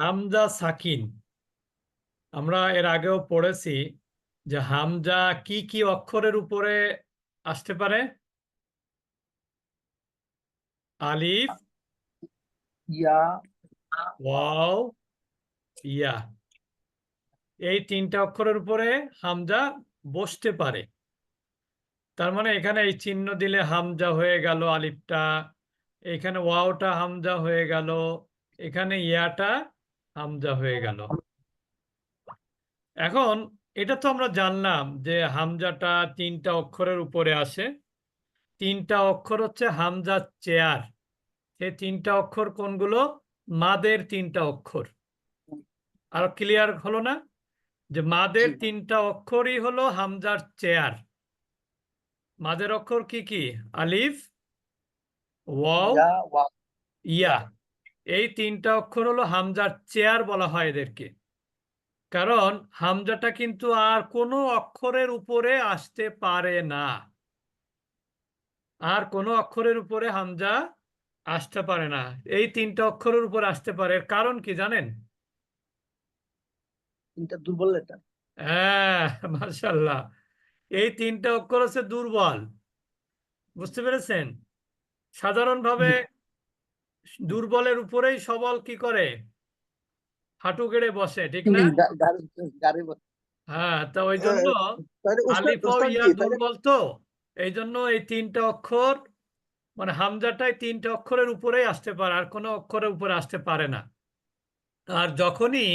হামজা সাকিন। আমরা এর আগেও পড়েছি যে হামজা কি কি অক্ষরের উপরে আসতে পারে? আলিফ ইয়া ওয়াও ইয়া। এই তিনটা অক্ষরের উপরে হামজা বসতে পারে। তার মানে এখানে এই চিহ্ন দিলে হামজা হয়ে গেল আলিফটা এখানে ওয়াওটা হামজা হয়ে গেল এখানে ইয়াটা হামজা হয়ে গেল। এখন এটা তো আমরা জানলাম যে হামজাটা তিনটা অক্ষরের উপরে আসে। তিনটা অক্ষর হচ্ছে হামজা চেয়ার। এই তিনটা অক্ষর কোনগুলো? মাদের তিনটা অক্ষর। আর ক্লিয়ার হলো না? যে মাদের তিনটা অক্ষরই হলো হামজার চেয়ার। মাদের অক্ষর কি কি? আলিফ ওয়াও ওয়া। ইয়া। এই তিনটা অক্ষর হলো হামজার চেয়ার বলা হয় এদেরকে। কারণ হামজাটা কিন্তু আর কোনো অক্ষরের উপরে আসতে পারে না। আর কোনো অক্ষরের উপরে হামজা আসতে পারে না। এই তিনটা অক্ষরের উপর আসতে পারে। এর কারণ কি জানেন? তিনটা দুর্বল লেটার হ্যাঁ এই তিনটা অক্ষর হচ্ছে দুর্বল। বুঝতে পেরেছেন? সাধারণভাবে দুর্বলের উপরেই সবল কি করে? হাঁটু গেড়ে বসে ঠিক না? হ্যাঁ তা ওই জন্য দুর্বল তো এই জন্য এই তিনটা অক্ষর মানে হামজাটাই তিনটা অক্ষরের উপরেই আসতে পারে আর কোনো অক্ষরের উপরে আসতে পারে না। আর যখনই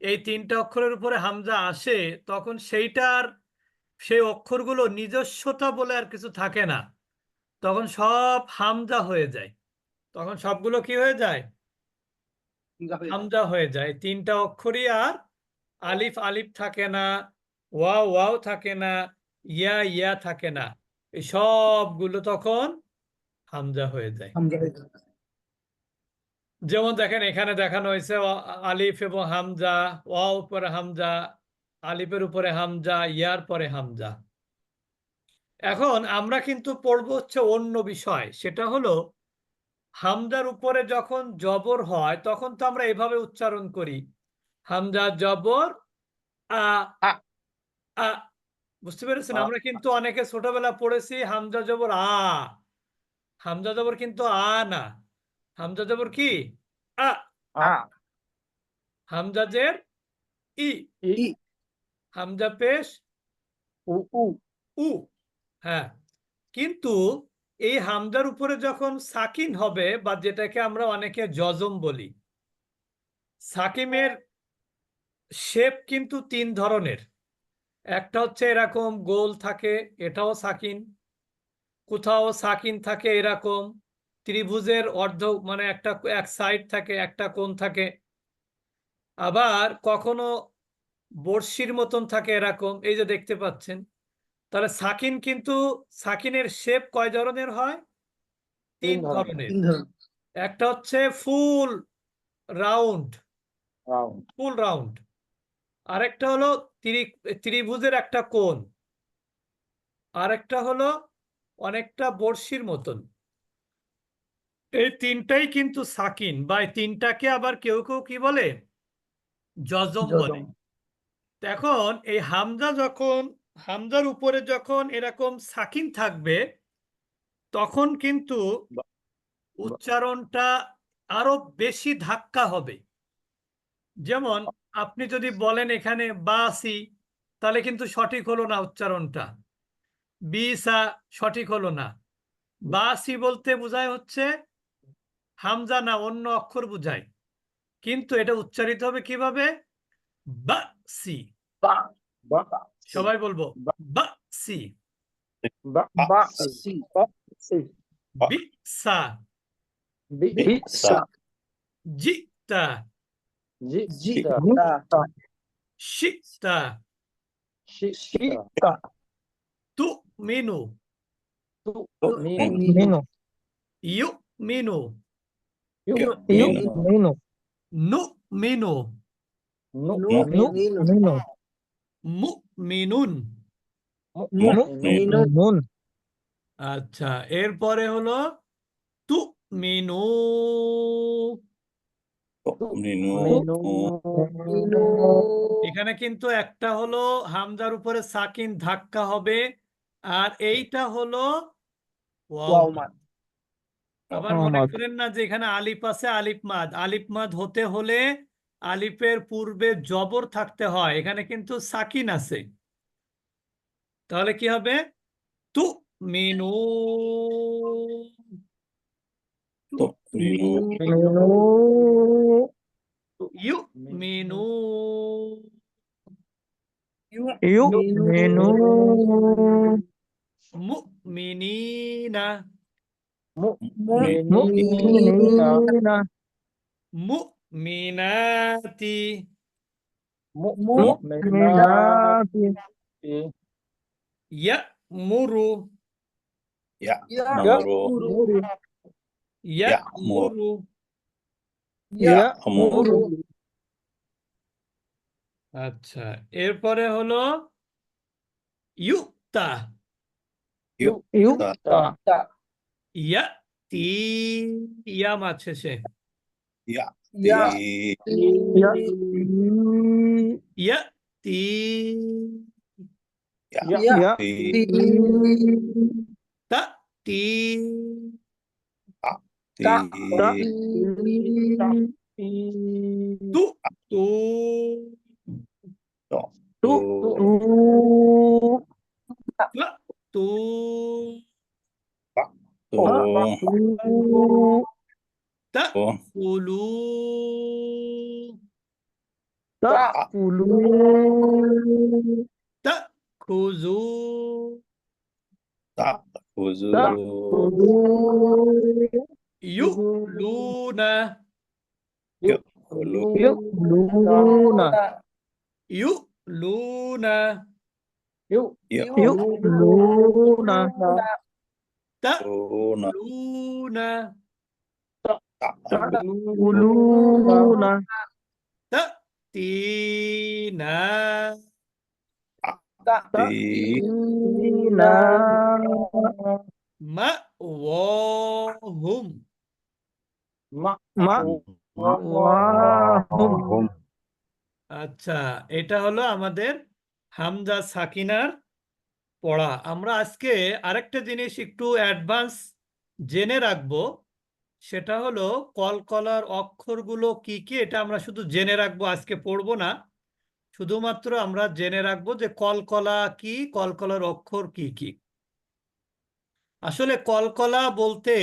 এই তিনটা অক্ষরের উপরে হামজা আসে তখন সেইটার সেই অক্ষরগুলো নিজস্বতা বলে আর কিছু থাকে না। তখন সব হামজা হয়ে যায়। তখন সবগুলো কি হয়ে যায়? হামজা হয়ে যায়। তিনটা অক্ষরই আর আলিফ আলিফ থাকে না ওয়া ওয়াও থাকে না ইয়া ইয়া থাকে না। এই সবগুলো তখন হামজা হয়ে যায়। যেমন দেখেন এখানে দেখানো হয়েছে আলিফ এবং হামজা ওয়াও উপরে হামজা আলিফের উপরে হামজা ইয়ার পরে হামজা। এখন আমরা কিন্তু পড়ব হচ্ছে অন্য বিষয় সেটা হলো হামজার উপরে যখন জবর হয় তখন তো আমরা এভাবে উচ্চারণ করি। হামজা জবর আ আ। আ। বুঝতে পেরেছেন? আমরা কিন্তু অনেকে ছোটবেলা পড়েছি হামজা জবর আ। হামজা জবর কিন্তু আ না। হামজা জবর কি? আ। আ। হামজা জের ই। ই। হামজা পেশ উ উ। উ। হ্যাঁ। কিন্তু এই হামজার উপরে যখন সাকিন হবে, বা যেটাকে আমরা অনেকে জজম বলি, সাকিমের শেপ কিন্তু তিন ধরনের। একটা হচ্ছে এরকম গোল থাকে, এটাও সাকিন। কোথাও সাকিন থাকে এরকম, ত্রিভুজের অর্ধ মানে একটা, এক সাইড থাকে, একটা কোণ থাকে। আবার কখনো বড়শির মতন থাকে এরকম, এই যে দেখতে পাচ্ছেন তাহলে সাকিন কিন্তু সাকিনের শেপ কয় ধরনের হয়? তিন ধরনের। একটা হচ্ছে ফুল রাউন্ড। ফুল রাউন্ড। আরেকটা হলো ত্রি- ত্রিভুজের একটা কোণ। আরেকটা হলো অনেকটা বড়শির মতন। এই তিনটাই কিন্তু সাকিন বা এই তিনটাকে আবার কেউ কেউ কি বলে? জজম বলে। এখন এই হামজা যখন হামজার উপরে যখন এরকম সাকিন থাকবে তখন কিন্তু উচ্চারণটা আরও বেশি ধাক্কা হবে। যেমন আপনি যদি বলেন এখানে বাসি তাহলে কিন্তু সঠিক হলো না উচ্চারণটা। বিসা সঠিক হলো না। বাসি বলতে বোঝায় হচ্ছে হামজা না অন্য অক্ষর বোঝায়। কিন্তু এটা উচ্চারিত হবে কীভাবে? বাসি। বা বা সবাই বলব বা- বাসি বা বা সি বা সি বিসা বি বি সা জিতা জি জি তা তা শিতা শি শি তা তুমিনু তু মি Mino, ইউমিনু ইউ you, Mino, নুমিনু নু মুমিনুন মিনু Nun, আচ্ছা এরপরে হলো তুমিনু তুমিনু এখানে কিন্তু একটা হলো হামজার উপরে সাকিন ধাক্কা হবে আর এইটা হলো আবার মনে করেন না যে এখানে আলিফ আছে আলিফ মাদ। আলিফ মাদ হতে হলে আলিফের পূর্বে জবর থাকতে হয় এখানে কিন্তু সাকিন আছে তাহলে কি হবে তু মিনু ইউ মিনু ইউ মিনু মু মিনিনা মুমিনিনা মু মিনাতি মুমিনাতি ইয়া মুরু ইয়া মুরু ইয়া মুরু। মুরু ইয়ামুরু আচ্ছা এরপরে হলো ইউতা ইয়া তি ইয়াম আছে সে ইয়া ইয়া ইয়া ইয়া তি ইয়া তা তি তু তু তু তা তু তা উলু তাকুলু তা খুজু তাকুলু Ta'kulu. Ta'kulu. Ta'khuzu. Ta'khuzu. Yu'luna. Yu'luna. Yu'luna. Yu'luna. Ta'luna. মা ওয়াহুম মা মা ওয়াহুম আচ্ছা এটা হলো আমাদের হামজা সাকিনার পড়া। আমরা আজকে আরেকটা জিনিস একটু অ্যাডভান্স জেনে রাখব। সেটা হলো কলকলার অক্ষরগুলো কি কি, এটা আমরা শুধু জেনে রাখব, আজকে পড়ব না। শুধুমাত্র আমরা জেনে রাখব যে কলকলা কি, কলকলার অক্ষর কি কি। আসলে কলকলা বলতে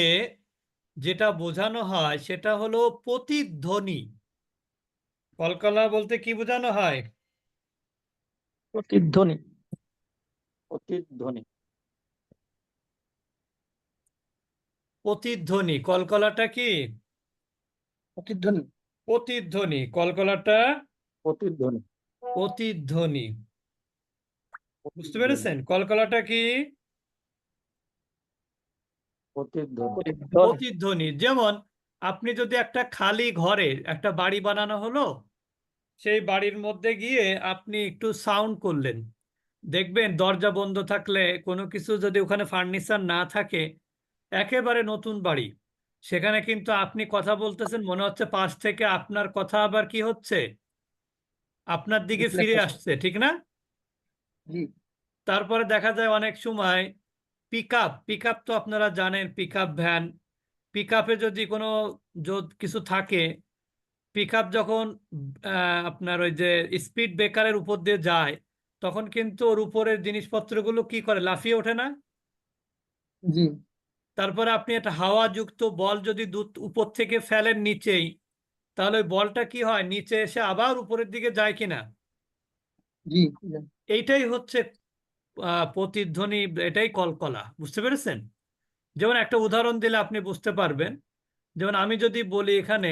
যেটা বোঝানো হয় সেটা হলো প্রতিধ্বনি। কলকলা বলতে কি বোঝানো হয়? প্রতিধ্বনি। প্রতিধ্বনি। প্রতিধ্বনি কলকলাটা কি? প্রতিধ্বনি। প্রতিধ্বনি কলকলাটা? প্রতিধ্বনি। প্রতিধ্বনি। বুঝতে পেরেছেন? কলকলাটা কি? প্রতিধ্বনি। যেমন আপনি যদি একটা খালি ঘরে একটা বাড়ি বানানো হলো সেই বাড়ির মধ্যে গিয়ে আপনি একটু সাউন্ড করলেন। দেখবেন দরজা বন্ধ থাকলে কোনো কিছু যদি ওখানে ফার্নিচার না থাকে একেবারে নতুন বাড়ি। সেখানে কিন্তু আপনি কথা বলতেছেন মনে হচ্ছে পাশ থেকে আপনার কথা আবার কি হচ্ছে? আপনার দিকে ফিরে আসছে ঠিক না? তারপরে দেখা যায় অনেক সময় পিক আপ পিক আপ তো আপনারা জানেন পিক আপ ভ্যান পিক আপে যদি কোনো কিছু থাকে পিক আপ যখন আপনার ওই যে স্পিড ব্রেকারের উপর দিয়ে যায় তখন কিন্তু ওর উপরের জিনিসপত্রগুলো কি করে? লাফিয়ে ওঠে না? জি। তারপরে আপনি একটা হাওয়া যুক্ত বল যদি উপর থেকে ফেলেন নিচেই তাহলে ওই বলটা কি হয়? নিচে এসে আবার উপরের দিকে যায় কিনা? এইটাই হচ্ছে প্রতিধ্বনি এটাই কলকলা বুঝতে পেরেছেন? যেমন একটা উদাহরণ দিলে আপনি বুঝতে পারবেন। যেমন আমি যদি বলি এখানে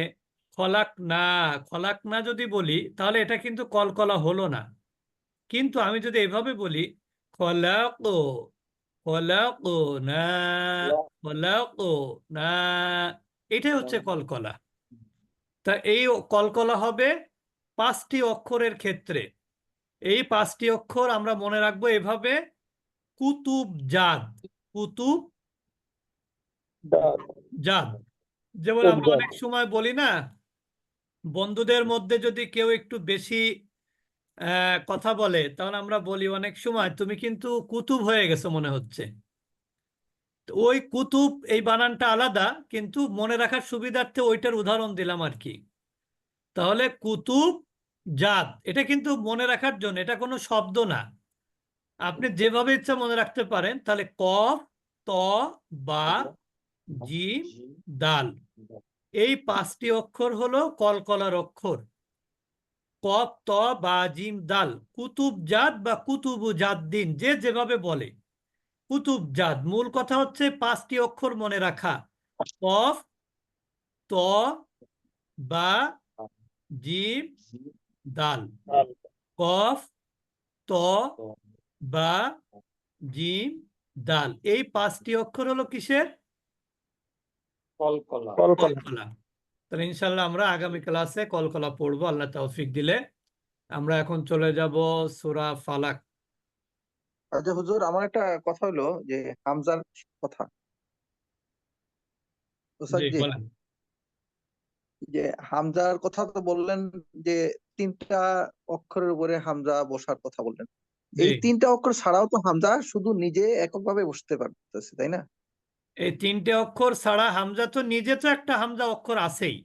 খলাক না খলাক না যদি বলি তাহলে এটা কিন্তু কলকলা হলো না। কিন্তু আমি যদি এভাবে বলি খলাক খলাক না খলাক না এটাই হচ্ছে কলকলা। তা এই কলকলা হবে পাঁচটি অক্ষরের ক্ষেত্রে। এই পাঁচটি অক্ষর আমরা মনে রাখব এভাবে কুতুব জাদ কুতুব জাদ। যেমন আমরা অনেক সময় বলি না বন্ধুদের মধ্যে যদি কেউ একটু বেশি কথা বলে। তখন আমরা বলি অনেক সময় তুমি কিন্তু কুতুব হয়ে গেছো মনে হচ্ছে। ওই কুতুব এই বানানটা আলাদা কিন্তু মনে রাখার সুবিধার্থে ওইটার উদাহরণ দিলাম আর কি। তাহলে কুতুব জাত এটা কিন্তু মনে রাখার জন্য এটা কোনো শব্দ না। আপনি যেভাবে ইচ্ছা মনে রাখতে পারেন তাহলে কফ ত বা জি। দাল। এই পাঁচটি অক্ষর হলো কলকলার অক্ষর। কফ ত বা জিম দাল কুতুব জাত বা কুতুবু জাত দিন যে যেভাবে বলে। কুতুব জাত মূল কথা হচ্ছে পাঁচটি অক্ষর মনে রাখা। কফ ত বা জিম দাল। কফ ত বা জিম দাল। এই পাঁচটি অক্ষর হলো কিসের? কলকলা। কলকলা। তাহলে ইনশাল্লাহ আমরা আগামী ক্লাসে কলকলা পড়ব আল্লাহ তৌফিক দিলে। আমরা এখন চলে যাব সূরা ফালাক। আচ্ছা হুজুর আমার একটা কথা হলো যে হামজার কথা। যে হামজার কথা তো বললেন যে তিনটা অক্ষরের উপরে হামজা বসার কথা বললেন। এই তিনটা অক্ষর ছাড়াও তো হামজা শুধু নিজে এককভাবে বসতে পারতেছে তাই না? এই তিনটে অক্ষর ছাড়া হামজা তো নিজে তো একটা হামজা অক্ষর আছেই।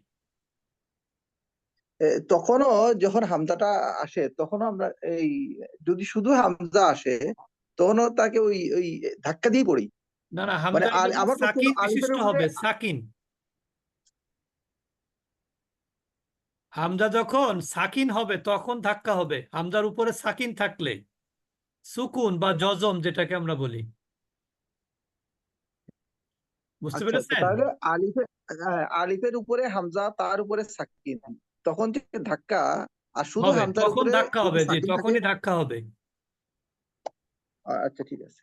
তখনও যখন হামজাটা আসে তখন আমরা এই যদি শুধু হামজা আসে তখনও তাকে ওই ওই ধাক্কা দিয়ে পড়ি। না না মানে হামজা কখনো সাকিন বিশিষ্ট হবে সাকিন। হামজা যখন সাকিন হবে তখন ধাক্কা হবে। হামজার উপরে সাকিন থাকলে সুকুন বা জজম যেটাকে আমরা বলি। বুঝতে আচ্ছা পেরেছেন? তাহলে আলিফের হ্যাঁ, আলিফের উপরে হামজা তার উপরে সাকিন তখন যে ধাক্কা আর শুধু হামজার তখন উপরে ধাক্কা হবে জি তখনই ধাক্কা হবে। আচ্ছা ঠিক আছে।